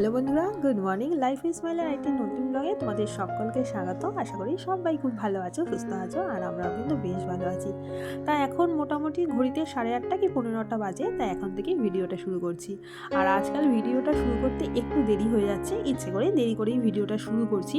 Hello বন্ধুরা, good morning. Life স্মাইলের একটি নতুন ব্লগে তোমাদের সকলকে স্বাগত আশা করি সবাই খুব ভালো আছো, সুস্থ আছো, আর আমরাও কিন্তু বেশ ভালো আছি। তা এখন মোটামুটি ঘড়িতে সাড়ে আটটা কি পনেরোটা বাজে তাই এখন থেকে ভিডিওটা শুরু করছি। আর আজকাল ভিডিওটা শুরু করতে একটু দেরি হয়ে যাচ্ছে, ইচ্ছে করে দেরি করেই ভিডিওটা শুরু করছি।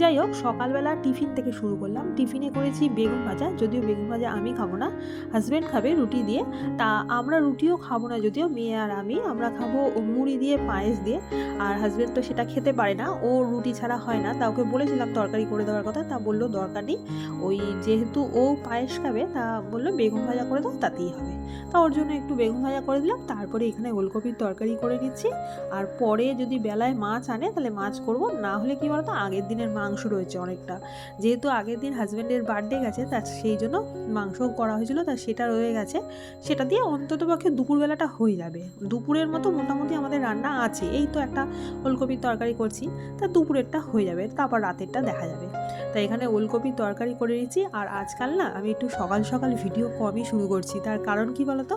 যাই হোক, সকালবেলা টিফিন থেকে শুরু করলাম। টিফিনে করেছি বেগুন ভাজা, যদিও বেগুন ভাজা আমি খাব না হাজব্যান্ড খাবে রুটি দিয়ে। তা আমরা রুটিও খাব না, যদিও মেয়ে আর আমি, আমরা খাব মুড়ি দিয়ে, পায়েস দিয়ে। আর হাজব্যান্ড তো সেটা খেতে পারে না। ও রুটি ছাড়া হয় না। তা ওকে বলেছিলাম তরকারি করে দেওয়ার কথা। তা বলল, দরকার নেই। ওই যেহেতু ও পায়েস খাবে, তা বলল, বেগুন ভাজা করে দাও, তাতেই হবে। তা ওর জন্য একটু বেগুন ভাজা করে দিলাম। তারপরে এখানে ওলকপির তরকারি করে নিচ্ছি। আর পরে যদি বেলায় মাছ আনে, তাহলে মাছ করব। না হলে কি বলতো, আগের দিনের মাংস রয়েছে অনেকটা। যেহেতু আগের দিন হাজব্যান্ডের বার্থডে গেছে, তা সেই জন্য মাংস করা হয়েছিল, তা সেটা রয়ে গেছে। সেটা দিয়ে অন্তত পক্ষে দুপুরবেলাটা হয়ে যাবে। দুপুরের মতো মোটামুটি আমাদের রান্না আছে। এই তো একটা ওলকপির তরকারি করছি, তা দুপুরেরটা হয়ে যাবে, তারপর রাতেরটা দেখা যাবে। তাই এখানে ওলকপির তরকারি করে নিয়েছি আর আজকাল না আমি একটু সকাল সকাল ভিডিও কমই শুরু করছি। তার কারণ কি বলতো?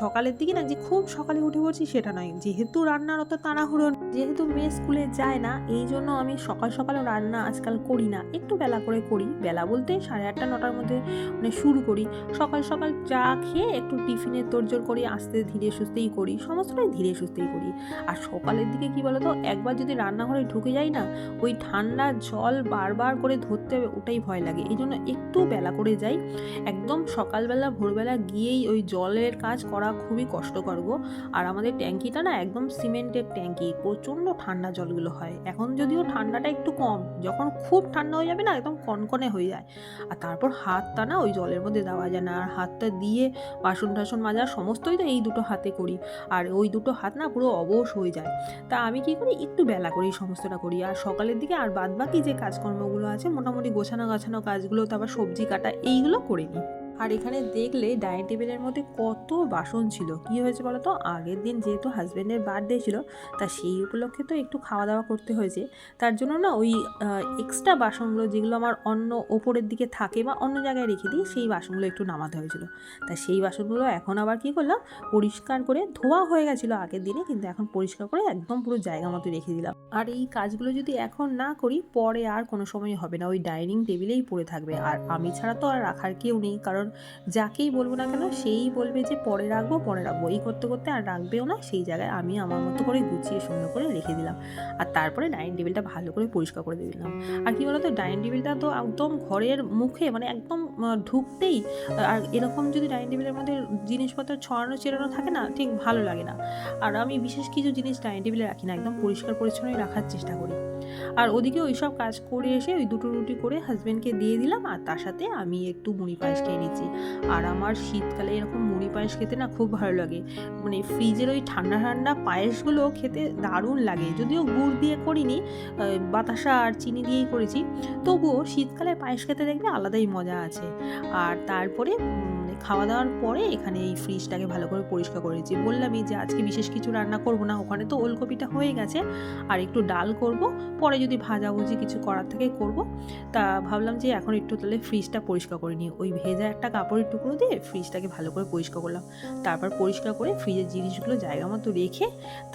সকালের দিকে না যে খুব সকালে উঠে পড়ছি সেটা নয়। যেহেতু রান্নার অত তাড়াহুড়ো যেহেতু মেয়ে স্কুলে যায় না, এই জন্য আমি সকাল সকালে রান্না আজকাল করি না। একটু বেলা করে করি, বেলা বলতে সাড়ে আটটা, নটার মধ্যে মানে শুরু করি। সকাল সকাল চা খেয়ে একটু টিফিনের তোড়জোড় করি, আস্তে ধীরে সুস্থেই করি, সমস্তটাই ধীরে সুস্থেই করি। আর সকালের দিকে কি বলতো, একবার যদি রান্নাঘরে ঢুকে যাই না, ওই ঠান্ডা জল বারবার করে ধরতে হবে, ওটাই ভয় লাগে। এই জন্য একটু বেলা করে যাই। একদম সকালবেলা, ভোরবেলা গিয়েই ওই জলের কাজ করা খুবই কষ্টকর গো। আর আমাদের ট্যাঙ্কিটা না একদম সিমেন্টের ট্যাঙ্কি, প্রচণ্ড ঠান্ডা জলগুলো হয়। এখন যদিও ঠান্ডাটা একটু কম, যখন খুব ঠান্ডা হয়ে যাবে না, একদম কনকনে হয়ে যায়। আর তারপর হাতটা না ওই জলের মধ্যে দেওয়া যায় না। আর হাতটা দিয়ে বাসন টাসন মাজা, সমস্তই তো এই দুটো হাতে করি। আর ওই দুটো হাত না পুরো অবশ হয়ে যায়। তা আমি কি করি? একটু বেলা করি সমস্তটা করি। আর সকালের দিকে আর বাদ বাকি যে কাজকর্মগুলো আছে, মোটামুটি গোছানো গাছানো কাজগুলো তারপর সবজি কাটা, এইগুলো করে নিই। আর এখানে দেখলে ডাইনিং টেবিলের মধ্যে কত বাসন ছিল। কি হয়েছে বলো তো আগের দিন যেহেতু হাজব্যান্ডের বার্থডে ছিল, তা সেই উপলক্ষে তো একটু খাওয়া দাওয়া করতে হয়েছে। তার জন্য না ওই এক্সট্রা বাসনগুলো যেগুলো আমার অন্য ওপরের দিকে থাকে বা অন্য জায়গায় রেখে দিই, সেই বাসনগুলো একটু নামাতে হয়েছিল। তা সেই বাসনগুলো এখন আবার কি করলাম? পরিষ্কার করে ধোয়া হয়ে গেছিল আগের দিনে, কিন্তু এখন পরিষ্কার করে একদম পুরো জায়গা মতো রেখে দিলাম। আর এই কাজগুলো যদি এখন না করি, পরে আর কোনো সময় হবে না। ওই ডাইনিং টেবিলেই পড়ে থাকবে। আর আমি ছাড়া তো আর রাখার কেউ নেই, কারণ যাকেই বলব না কেন, সেই বলবে যে, পরে রাখব পরে রাখব। এই করতে করতে আর রাখবেও না, সেই জায়গায় আমি আমার মতো করে গুছিয়ে সুন্দর করে রেখে দিলাম। আর তারপরে ডাইনিং টেবিলটা ভালো করে পরিষ্কার করে দিলাম। আর কি বলতো, ডাইনিং টেবিলটা তো একদম ঘরের মুখে মানে একদম ঢুকতেই, আর এরকম যদি ডাইনিং টেবিলের মধ্যে জিনিসপত্র ছড়ানো, চেরানো থাকে না, ঠিক ভালো লাগে না। আর আমি বিশেষ কিছু জিনিস ডাইনিং টেবিলে রাখি না, একদম পরিষ্কার পরিচ্ছন্নই রাখার চেষ্টা করি। আর ওদিকে ওই সব কাজ করে এসে ওই দুটো রুটি করে হাজব্যান্ডকে দিয়ে দিলাম, আর তার সাথে আমি একটু মুড়ি পায়েস খেয়ে নিচ্ছি। আর আমার শীতকালে এরকম মুড়ি পায়েস খেতে না খুব ভালো লাগে। মানে ফ্রিজের ওই ঠান্ডা ঠান্ডা পায়েসগুলো খেতে দারুণ লাগে। যদিও গুড় দিয়ে করিনি বাতাসা আর চিনি দিয়েই করেছি। তবুও শীতকালে পায়েস খেতে দেখবে আলাদাই মজা আছে। আর তারপরে খাওয়া দাওয়ার পরে এখানে এই ফ্রিজটাকে ভালো করে পরিষ্কার করেছি বললামই যে, আজকে বিশেষ কিছু রান্না করব না, ওখানে তো ওলকপিটা হয়ে গেছে, আর একটু ডাল করব, পরে যদি ভাজাভুজি কিছু করার থেকে করব। তা ভাবলাম যে, এখন একটু তাহলে ফ্রিজটা পরিষ্কার করে নিই। ওই ভেজা একটা কাপড়ের টুকরো দিয়ে ফ্রিজটাকে ভালো করে পরিষ্কার করলাম। তারপর পরিষ্কার করে ফ্রিজের জিনিসগুলো জায়গা মতো রেখে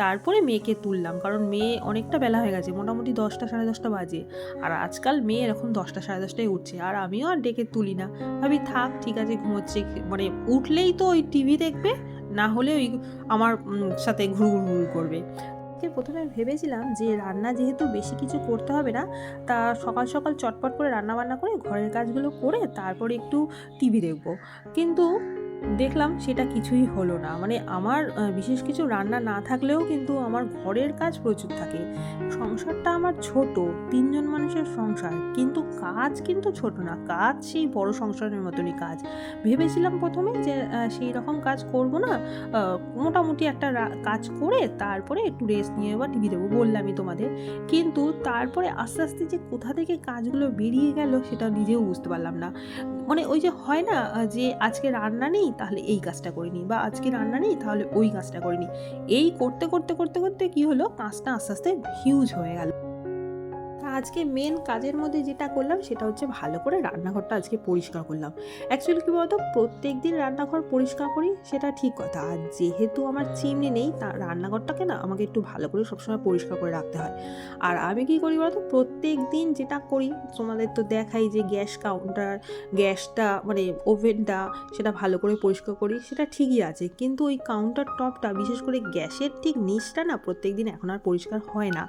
তারপরে মেয়েকে তুললাম। কারণ মেয়ে অনেকটা বেলা হয়ে গেছে, মোটামুটি দশটা সাড়ে দশটা বাজে। আর আজকাল মেয়ে এরকম দশটা সাড়ে দশটায় উঠছে, আর আমিও আর ডেকে তুলি না। ভাবি, থাক, ঠিক আছে, ঘুমোচ্ছে মানে উঠলেই তো ওই টিভি দেখবে, না হলে ওই আমার সাথে ঘুরু ঘুরু করবে। প্রথমে ভেবেছিলাম যে রান্না যেহেতু বেশি কিছু করতে হবে না, তা সকাল সকাল চটপট করে রান্না বান্না করে ঘরের কাজগুলো করে তারপরে একটু টিভি দেখব। কিন্তু দেখলাম সেটা কিছুই হলো না। মানে আমার বিশেষ কিছু রান্না না থাকলেও কিন্তু আমার ঘরের কাজ প্রচুর থাকে। সংসারটা আমার ছোট, তিনজন মানুষের সংসার। কিন্তু কাজ কিন্তু ছোট না, কাজ সেই বড় সংসারের মতনই কাজ। ভেবেছিলাম প্রথমে যে সেই রকম কাজ করব না মোটামুটি একটা কাজ করে তারপরে একটু রেস্ট নিয়ে বা টিভি দেবো বললামই তোমাদের। কিন্তু তারপরে আস্তে আস্তে যে কোথা থেকে কাজগুলো বেরিয়ে গেল সেটা নিজেও বুঝতে পারলাম না। মানে ওই যে হয় না যে আজকে রান্না নেই, তাহলে এই কাজটা করে করিনি বা আজকে রান্না নেই, তাহলে ওই কাজটা করে করিনি এই করতে করতে করতে করতে কি হলো? কাজটা আস্তে আস্তে হিউজ হয়ে গেল। আজকে মেন কাজের মধ্যে যেটা করলাম সেটা হচ্ছে ভালো করে রান্নাঘরটা আজকে পরিষ্কার করলাম। অ্যাকচুয়ালি কী বলতো? প্রত্যেক দিন রান্নাঘর পরিষ্কার করি, সেটা ঠিক কথা। আর যেহেতু আমার চিমনি নেই, তা রান্নাঘরটাকে না আমাকে একটু ভালো করে সবসময় পরিষ্কার করে রাখতে হয়। আর আমি কী করি বলতো? প্রত্যেক দিন যেটা করি, তোমাদের তো দেখাই যে গ্যাস কাউন্টার গ্যাসটা মানে ওভেনটা সেটা ভালো করে পরিষ্কার করি, সেটা ঠিকই আছে। কিন্তু ওই কাউন্টার টপটা বিশেষ করে গ্যাসের ঠিক নিচটা না প্রত্যেক দিন এখন আর পরিষ্কার হয় না।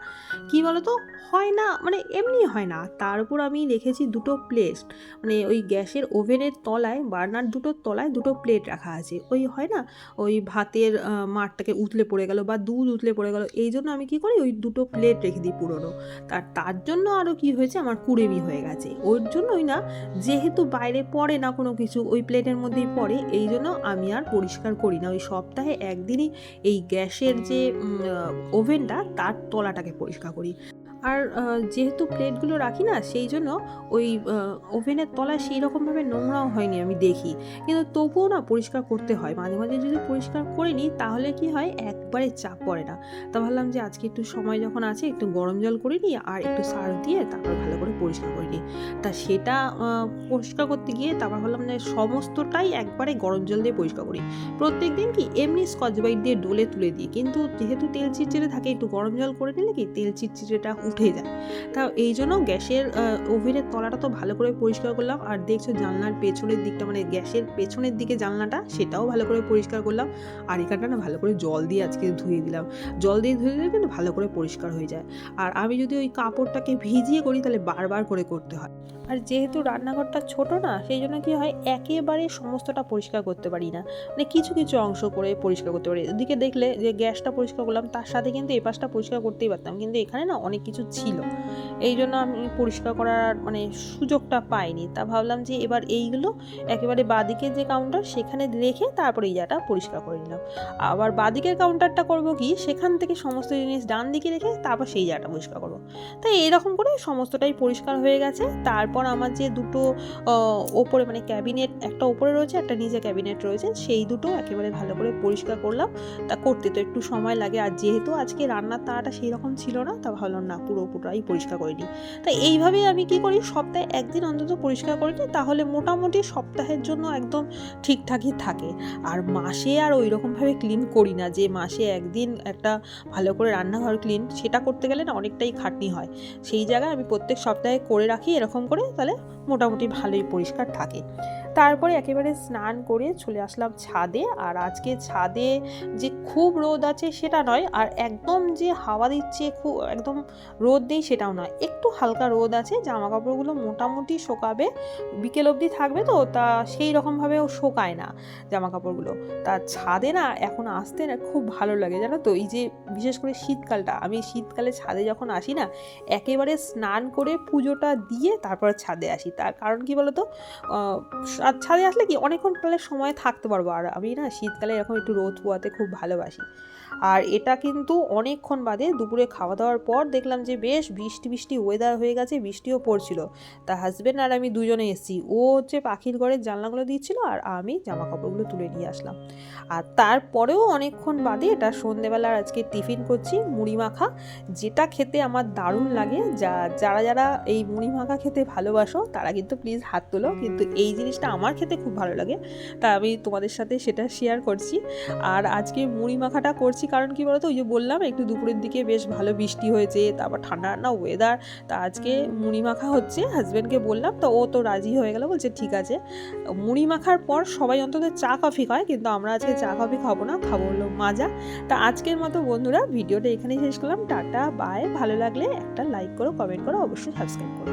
কী বলতো? হয় না মানে এমনি হয় না। তার উপর আমি রেখেছি দুটো প্লেট মানে ওই গ্যাসের ওভেনের তলায়, বার্নার দুটোর তলায় দুটো প্লেট রাখা আছে। ওই হয় না, ওই ভাতের মাঠটাকে উতলে পড়ে গেল বা দুধ উতলে পড়ে গেল, এই জন্য আমি কি করি, ওই দুটো প্লেট রেখে দিই পুরনো। তার তার জন্য আরও কি হয়েছে, আমার কুড়েমি হয়ে গেছে। ওর জন্যই না, যেহেতু বাইরে পড়ে না কোনো কিছু, ওই প্লেটের মধ্যেই পড়ে, এই জন্য আমি আর পরিষ্কার করি না। ওই সপ্তাহে একদিনই এই গ্যাসের যে ওভেনটা, তার তলাটাকে পরিষ্কার করি। আর যেহেতু প্লেটগুলো রাখি না, সেই জন্য ওই ওভেনের তলায় সেই রকমভাবে নোংরাও হয়নি আমি দেখি। কিন্তু তবুও না পরিষ্কার করতে হয়। মাঝে মাঝে যদি পরিষ্কার করে নিই, তাহলে কি হয়? একবারে চাপ পড়ে না। তা ভাবলাম যে আজকে একটু সময় যখন আছে, একটু গরম জল করে নিই আর একটু সার্ফ দিয়ে তারপর ভালো করে পরিষ্কার করে নিই। তা সেটা পরিষ্কার করতে গিয়ে তারপর ভাবলাম যে সমস্তটাই একবারে গরম জল দিয়ে পরিষ্কার করি। প্রত্যেক দিন কি এমনি স্কচ বাইট দিয়ে ডোলে তুলে দিই। কিন্তু যেহেতু তেল চিটচিটে থাকে, একটু গরম জল করে নিলে কি তেল চিটচিটেটা উঠে যায়। তা এই জন্য গ্যাসের ওভেনের তলাটা তো ভালো করে পরিষ্কার করলাম আর দেখছ জানলার পেছনের দিকটা মানে গ্যাসের পেছনের দিকে জানলাটা, সেটাও ভালো করে পরিষ্কার করলাম। আর এখানটা না ভালো করে জল দিয়ে আজকে ধুয়ে দিলাম। জল দিয়ে ধুয়ে দিলে কিন্তু ভালো করে পরিষ্কার হয়ে যায়। আর আমি যদি ওই কাপড়টাকে ভিজিয়ে করি তাহলে বারবার করে করতে হয়। আর যেহেতু রান্নাঘরটা ছোট না, সেই জন্য কি হয়, একেবারে সমস্তটা পরিষ্কার করতে পারি না। মানে কিছু কিছু অংশ করে পরিষ্কার করতে পারি। ওদিকে দেখলে যে গ্যাসটা পরিষ্কার করলাম, তার সাথে কিন্তু এই পাশটা পরিষ্কার করতেই পারতাম। কিন্তু এখানে না অনেক কিছু ছিল। এই জন্য আমি পরিষ্কার করার মানে সুযোগটা পাইনি। তা ভাবলাম যে এবার এইগুলো একেবারে বাদিকে যে কাউন্টার সেখানে রেখে তারপরে এই জায়গাটা পরিষ্কার করে নিলাম। আবার বাদিকের কাউন্টারটা করব কি, সেখান থেকে সমস্ত জিনিস ডান দিকে রেখে তারপর সেই জায়গাটা পরিষ্কার করব। তাই এরকম করে সমস্তটাই পরিষ্কার হয়ে গেছে। তারপর আমার যে দুটো ওপরে মানে ক্যাবিনেট, একটা ওপরে রয়েছে, একটা নিচে ক্যাবিনেট রয়েছে, সেই দুটো একেবারে ভালো করে পরিষ্কার করলাম। তা করতে তো একটু সময় লাগে, আর যেহেতু আজকে রান্নার তাড়াটা সেই রকম ছিল না, তা ভাবলাম না, পুরো পুরোটাই পরিষ্কার করে নিই। তাই এইভাবেই আমি কি করি, সপ্তাহে একদিন অন্তত পরিষ্কার করে নিই, তাহলে মোটামুটি সপ্তাহের জন্য একদম ঠিকঠাকই থাকে। আর মাসে আর ওই রকমভাবে ক্লিন করি না, যে মাসে একদিন একটা ভালো করে রান্নাঘর ক্লিন সেটা করতে গেলে না অনেকটাই খাটনি হয়। সেই জায়গায় আমি প্রত্যেক সপ্তাহে করে রাখি, এরকম করে তাহলে মোটামুটি ভালোই পরিষ্কার থাকে। তারপরে একেবারে স্নান করে চলে আসলাম ছাদে আর আজকে ছাদে যে খুব রোদ আছে সেটা নয় আর একদম যে হাওয়া দিচ্ছে খুব একদম রোদ নেই সেটাও নয়। একটু হালকা রোদ আছে জামা কাপড়গুলো মোটামুটি শোকাবে। বিকেল অবধি থাকবে তো, তা সেই রকমভাবেও শোকায় না জামা কাপড়গুলো তা ছাদে না এখন আসতে না খুব ভালো লাগে, জানো তো? এই যে বিশেষ করে শীতকালটা, আমি শীতকালে ছাদে যখন আসি না, একেবারে স্নান করে পুজোটা দিয়ে তারপর ছাদে আসি। তার কারণ কি বলতো? ছাদে আসলে কি অনেকক্ষণ কালে সময় থাকতে পারব। আর আমি না শীতকালে এরকম একটু রোদ পোয়াতে খুব ভালোবাসি। আর এটা কিন্তু অনেকক্ষণ বাদে দুপুরে খাওয়া দাওয়ার পর দেখলাম যে বেশ বৃষ্টি বৃষ্টি ওয়েদার হয়ে গেছে, বৃষ্টিও পড়ছিল। তা হাজব্যান্ড আর আমি দুজনে এসেছি। ও হচ্ছে পাখির ঘরের জানলাগুলো দিচ্ছিল আর আমি জামা কাপড়গুলো তুলে নিয়ে আসলাম। আর তারপরেও অনেকক্ষণ বাদে এটা সন্ধেবেলার আজকে টিফিন করছি, মুড়ি মাখা, যেটা খেতে আমার দারুণ লাগে। যা, যারা যারা এই মুড়ি মাখা খেতে ভালোবাসো, তারা কিন্তু প্লিজ হাত তোলো। কিন্তু এই জিনিসটা আমার খেতে খুব ভালো লাগে। তা আমি তোমাদের সাথে সেটা শেয়ার করছি। আর আজকে মুড়ি মাখাটা করছি কারণ কি বলতো? ওই যে বললাম, একটু দুপুরের দিকে বেশ ভালো বৃষ্টি হয়েছে, তারপর ঠান্ডা ঠান্ডা ওয়েদার তা আজকে মুড়ি মাখা হচ্ছে হাজব্যান্ডকে বললাম, তো ও তো রাজি হয়ে গেল, বলছে ঠিক আছে। মুড়ি মাখার পর সবাই অন্তত চা কফি খায়, কিন্তু আমরা আজকে চা কফি খাব না, খাব হলো মাজা। তা আজকের মতো বন্ধুরা, ভিডিওটা এখানেই শেষ করলাম। টাটা বাই ভালো লাগলে একটা লাইক করো কমেন্ট করো, অবশ্যই সাবস্ক্রাইব করো।